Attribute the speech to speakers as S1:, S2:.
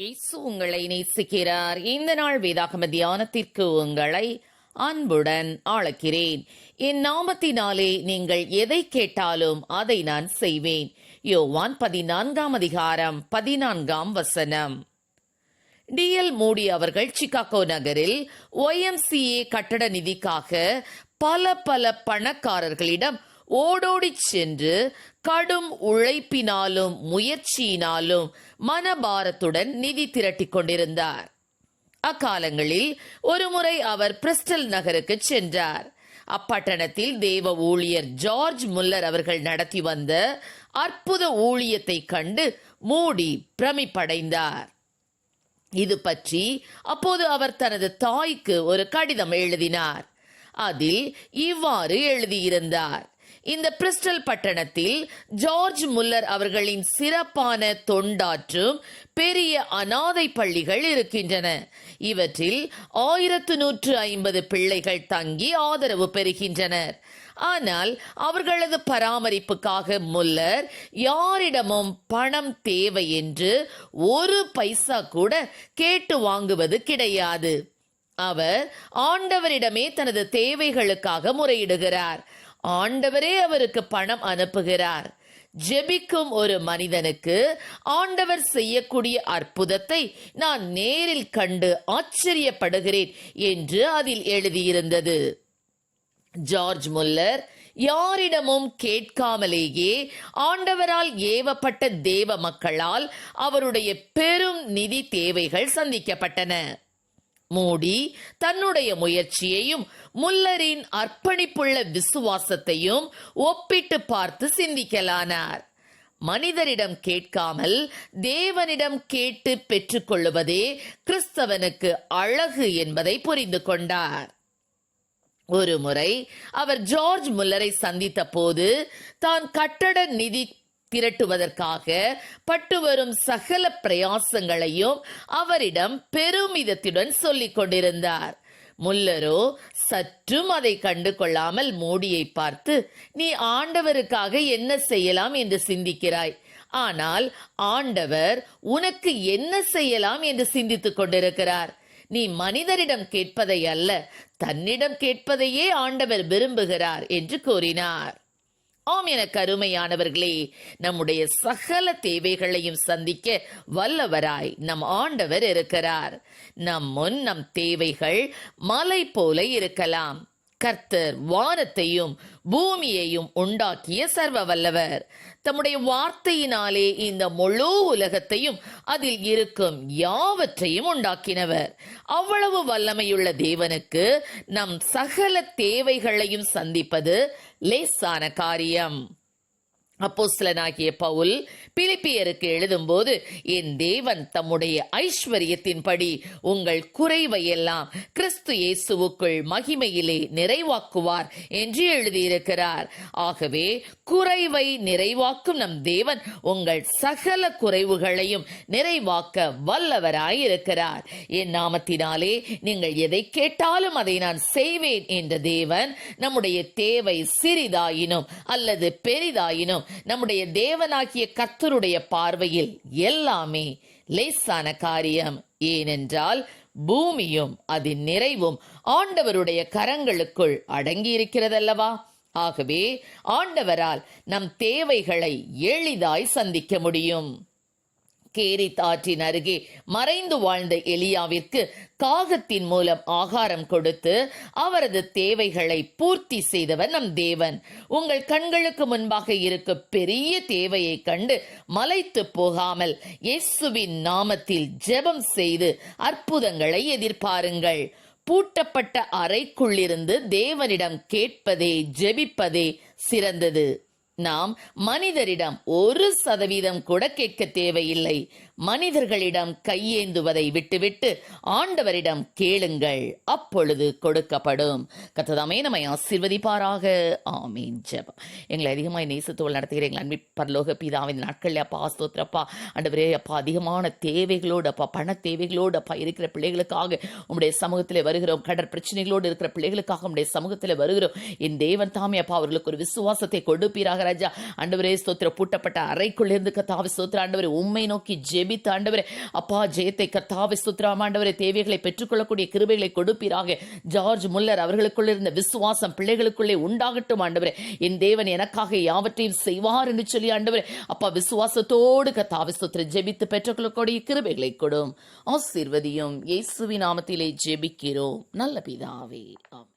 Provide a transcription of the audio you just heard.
S1: இயேசு உங்களை நேசிக்கிறார். இந்த நாள் வேதாகம தியானத்திற்கு உங்களை அன்புடன் அழைக்கிறேன் என் நாமத்தினாலே நீங்கள் எதை கேட்டாலும் அதை நான் செய்வேன். யோவான் பதினான்காம் அதிகாரம் பதினான்காம் வசனம். டிஎல் மோடி அவர்கள் சிகாகோ நகரில் ஒய்எம்சிஏ கட்டட நிதிக்காக பல பல பணக்காரர்களிடம் ஓடோடிச் சென்று கடும் உழைப்பினாலும் முயற்சியினாலும் மனபாரத்துடன் நிதி திரட்டிக் கொண்டிருந்தார். அக்காலங்களில் ஒருமுறை அவர் பிரிஸ்டல் நகருக்கு சென்றார். அப்பட்டணத்தில் தேவ ஊழியர் ஜார்ஜ் முல்லர் அவர்கள் நடத்தி வந்த அற்புத ஊழியத்தை கண்டு மூடி பிரமிப்படைந்தார். இது பற்றி அப்போது அவர் தனது தாய்க்கு ஒரு கடிதம் எழுதினார். அதில் இவ்வாறு எழுதியிருந்தார். இந்த பிரிஸ்டல் பட்டணத்தில் ஜார்ஜ் முல்லர் அவர்களின் சிறப்பான தொண்டாற்றும் பெரிய அனாதை பள்ளிகள் இருக்கின்றன. இவற்றில் ஆயிரத்து நூற்று ஐம்பது பிள்ளைகள் தங்கி ஆதரவு பெறுகின்றனர். ஆனால் அவர்களது பராமரிப்புக்காக முல்லர் யாரிடமும் பணம் தேவை என்று ஒரு பைசா கூட கேட்டு வாங்குவது கிடையாது. அவர் ஆண்டவரிடமே தனது தேவைகளுக்காக முறையிடுகிறார். ஆண்டவரே அவருக்கு பணம் அனுப்புகிறார். ஜெபிக்கும் ஒரு மனிதனுக்கு ஆண்டவர் செய்யக்கூடிய அற்புதத்தை நான் நேரில் கண்டு ஆச்சரியப்படுகிறேன் என்று அதில் எழுதியிருந்தது. ஜார்ஜ் முல்லர் யாரிடமும் கேட்காமலேயே ஆண்டவரால் ஏவப்பட்ட தேவ மக்களால் அவருடைய பெரும் நிதி தேவைகள் சந்திக்கப்பட்டன. மூடி தன்னுடைய முயற்சியையும் முல்லரின் அர்ப்பணிப்புள்ள விசுவாசத்தையும் ஒப்பிட்டு பார்த்து சிந்திக்கலானார். மனிதரிடம் கேட்காமல் தேவனிடம் கேட்டு பெற்றுக்கொள்வதே கிறிஸ்தவனுக்கு அழகு என்பதை புரிந்து கொண்டார். ஒரு முறை அவர் ஜார்ஜ் முல்லரை சந்தித்த போது தான் கட்டட நிதி திரட்டுவதற்காக பட்டு வரும் சகல பிரயாசங்களையும் அவரிடம் பெருமிதத்துடன் சொல்லிக் கொண்டிருந்தார். முல்லரோ சற்றும் அதை கண்டு கொள்ளாமல் மோடியை பார்த்து நீ ஆண்டவருக்காக என்ன செய்யலாம்? என்று சிந்திக்கிறாய். ஆனால் ஆண்டவர் உனக்கு என்ன செய்யலாம்? என்று சிந்தித்துக் கொண்டிருக்கிறார். நீ மனிதரிடம் கேட்பதை அல்ல தன்னிடம் கேட்பதையே ஆண்டவர் விரும்புகிறார் என்று கூறினார். ஆம் என கருமையானவர்களே நம்முடைய சகல தேவைகளையும் சந்திக்க வல்லவராய் நம் ஆண்டவர் இருக்கிறார். நம் முன் நம் தேவைகள் மலை போல இருக்கலாம். கர்த்தர் வானத்தையும் பூமியையும் உண்டாக்கிய சர்வ வல்லவர் தம்முடைய வார்த்தையினாலே இந்த முழு உலகத்தையும் அதில் இருக்கும் யாவற்றையும் உண்டாக்கினவர். அவ்வளவு வல்லமையுள்ள தேவனுக்கு நம் சகல தேவைகளையும் சந்திப்பது லேசான காரியம். அப்போஸ்தலனாகிய பவுல் பிலிப்பியருக்கு எழுதும்போது என் தேவன் தம்முடைய ஐஸ்வர்யத்தின்படி உங்கள் குறைவையெல்லாம் கிறிஸ்து இயேசுவுக்குள் மகிமையிலே நிறைவாக்குவார் என்று எழுதியிருக்கிறார். ஆகவே குறைவை நிறைவாக்கும் நம் தேவன் உங்கள் சகல குறைவுகளையும் நிறைவாக்க வல்லவராயிருக்கிறார். என் நாமத்தினாலே நீங்கள் எதை கேட்டாலும் அதை நான் செய்வேன் என்ற தேவன் நம்முடைய தேவை சிறிதாயினும் அல்லது பெரிதாயினும் நம்முடைய தேவனாகிய கத்தருடைய பார்வையில் எல்லாமே லேசான காரியம். ஏனென்றால் பூமியும் அதன் நிறைவும் ஆண்டவருடைய கரங்களுக்குள் அடங்கி இருக்கிறதல்லவா ஆகவே ஆண்டவரால் நம் தேவைகளை எளிதாய் சந்திக்க முடியும். கேரித் ஆற்றின் அருகே மறைந்து வாழ்ந்த எலியாவிற்கு காகத்தின் மூலம் ஆகாரம் கொடுத்து அவரது தேவைகளை பூர்த்தி செய்தவர் நம் தேவன். உங்கள் கண்களுக்கு முன்பாக இருக்க பெரிய தேவையை கண்டு மலைத்து போகாமல் இயேசுவின் நாமத்தில் ஜெபம் செய்து அற்புதங்களை எதிர்பாருங்கள். பூட்டப்பட்ட அறைக்குள்ளிருந்து தேவனிடம் கேட்பதே ஜெபிப்பதே சிறந்தது. நாம் மனிதரிடம் ஒரு சதவீதம் கூட கேட்க தேவையில்லை. மனிதர்களிடம் கையேந்துவதை விட்டுவிட்டு ஆண்டவரிடம் கேளுங்கள் அப்பொழுது கொடுக்கப்படும். கத்ததாமே நம்மை ஆசிர்வதிப்பாராக. ஆமீன். ஜபம். எங்களை அதிகமாக நேசத்தோல் நடத்துகிறீங்கள் அன்பி பரலோக பிதாவின் நாட்கள் அப்பா ஆஸ்தோத்திரப்பா அண்டவரே அப்பா அதிகமான தேவைகளோடு அப்பா பண தேவைகளோடு அப்பா இருக்கிற பிள்ளைகளுக்காக உங்களுடைய சமூகத்தில் வருகிறோம். கடற் பிரச்சனைகளோடு இருக்கிற பிள்ளைகளுக்காக உங்களுடைய சமூகத்தில் வருகிறோம். என் தேவன் தாமே அப்பா அவர்களுக்கு ஒரு விசுவாசத்தை கொடுப்பீராக. ராஜா ஆண்டவரே ஸ்தோத்திர பூட்டப்பட்ட அறைக்குள்ள இருந்து கத்தாவை ஸ்தோத்திர ஆண்டவரே உண்மை நோக்கி ஜெபித்த ஆண்டவரே. அப்பா ஜெயத்தை கத்தாவை ஸ்தோத்திரம். ஆண்டவரே தேவைகளை பெற்றுக்கொள்ளக்கூடிய கிருபைகளை கொடுப்பீராக. ஜார்ஜ் முல்லர் அவர்களுக்குள்ள இருந்த விசுவாசம் பிள்ளைகளுக்குள்ளே உண்டாகட்டும் ஆண்டவரே. என் தேவன் எனக்காக யாவற்றையும் செய்வார் என்று சொல்லி ஆண்டவரே. அப்பா விசுவாசத்தோடு கத்தாவை ஸ்தோத்திர ஜெபித்து பெற்றுக்கொள்ளக்கூடிய கிருபைகளை கொடும். ஆசீர்வதியும். இயேசுவின் நாமத்திலே ஜெபிக்கிறோம். நல்ல பிதாவே. ஆம்